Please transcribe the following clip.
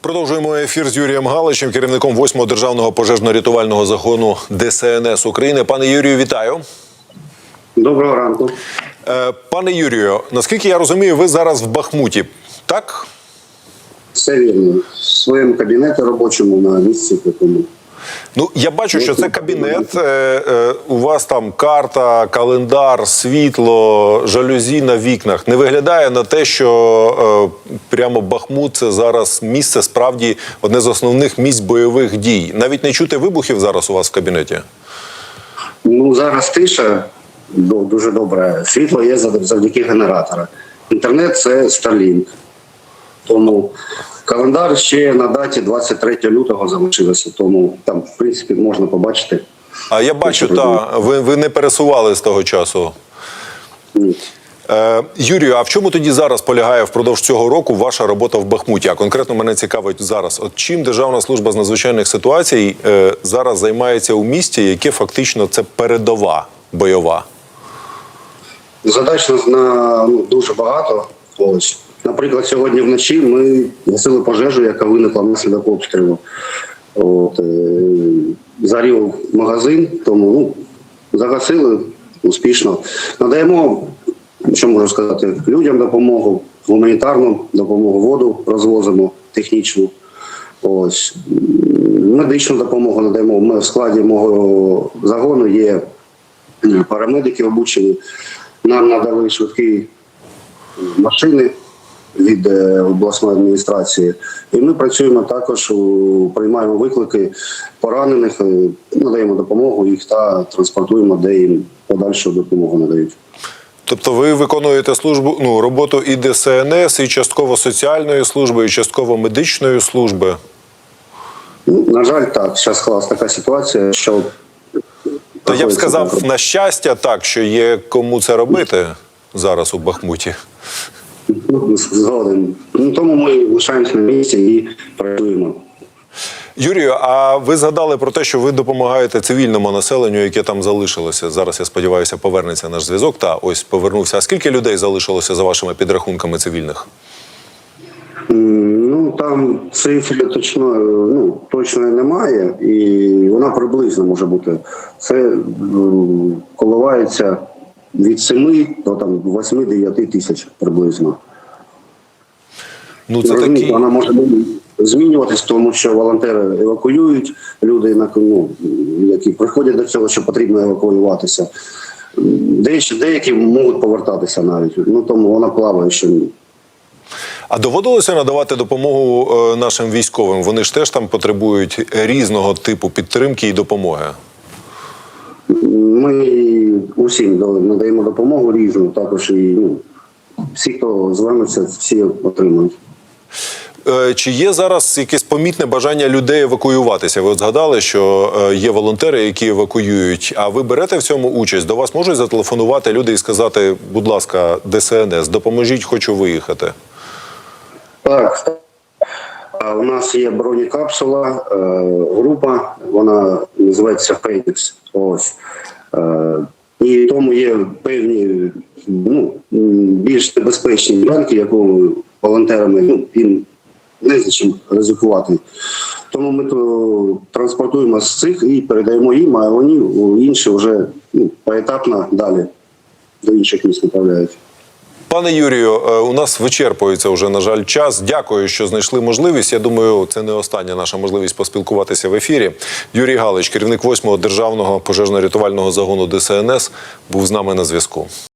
Продовжуємо ефір з Юрієм Галичем, керівником 8-го державного пожежно-рятувального загону ДСНС України. Пане Юрію, вітаю. Доброго ранку. Е, Пане Юрію, наскільки я розумію, ви зараз в Бахмуті, так? Все вірно. В своєму кабінеті робочому на місці такому. Ну, я бачу, що це кабінет. Е, е, у вас там карта, календар, світло, жалюзі на вікнах. Не виглядає на те, що е, прямо Бахмут це зараз місце, справді одне з основних місць бойових дій. Навіть не чути вибухів зараз у вас в кабінеті. Ну зараз тиша дуже добре. Світло є завдяки генератора. Інтернет це Starlink. Тому календар ще на даті 23 лютого залишився. Тому там, в принципі, можна побачити. А я бачу, та ви, ви не пересували з того часу. Ні. Е, Юрію, а в чому тоді зараз полягає впродовж цього року ваша робота в Бахмуті? А конкретно мене цікавить зараз. От чим Державна служба з надзвичайних ситуацій е, зараз займається у місті, яке фактично це передова бойова? Задач на, на ну, дуже багато. Ось. Наприклад, сьогодні вночі ми гасили пожежу, яка виникла внаслідок обстрілу. От, е, зарів магазин, тому ну, загасили успішно. Надаємо, що можу сказати, людям допомогу, гуманітарну допомогу, воду розвозимо технічну. Ось. Медичну допомогу надаємо. Ми в складі мого загону є парамедики обучені. Нам надали швидкі машини від е, обласної адміністрації. І ми працюємо також, приймаємо виклики поранених, е, надаємо допомогу їх та транспортуємо, де їм подальшу допомогу надають. Тобто ви виконуєте службу ну роботу і ДСНС, і частково соціальної служби, і частково медичної служби. Ну, на жаль, так, зараз склалась така ситуація, що То я б сказав, на щастя, так що є кому це робити зараз у Бахмуті. Згоден. Ну, тому ми лишаємося на місці і працюємо. Юрію, а ви згадали про те, що ви допомагаєте цивільному населенню, яке там залишилося. Зараз я сподіваюся, повернеться наш зв'язок. Та ось повернувся. А скільки людей залишилося за вашими підрахунками цивільних? Ну там цифри точно ну точної немає, і вона приблизно може бути. Це коливається від 7 до там 8-9 тисяч приблизно. Ну це Розумієте, такі. Вона може змінюватись, тому що волонтери евакуюють люди, ну, які приходять до цього, що потрібно евакуюватися. Деякі, деякі можуть повертатися навіть. Ну тому вона плаває ще. А доводилося надавати допомогу е, нашим військовим? Вони ж теж там потребують різного типу підтримки і допомоги. Ми усім надаємо допомогу різну, також і ну, всі, хто звернеться, всі отримують. Е, Чи є зараз якесь помітне бажання людей евакуюватися? Ви от згадали, що е, є волонтери, які евакуюють. А ви берете в цьому участь? До вас можуть зателефонувати люди і сказати, будь ласка, ДСНС, допоможіть, хочу виїхати. Так, у нас є бронекапсула, е, група, вона називається Фенікс. Ось. Е, і тому є певні ну, більш небезпечні ділянки, яку волонтерами ну, їм не за чим ризикувати. Тому ми то транспортуємо з цих і передаємо їм, а вони інші вже ну, поетапно далі до інших міст направляють. Пане Юрію, е, у нас вичерпується вже, на жаль, час. Дякую, що знайшли можливість. Я думаю, це не остання наша можливість поспілкуватися в ефірі. Юрій Галич, керівник 8-го державного пожежно-рятувального загону ДСНС, був з нами на зв'язку.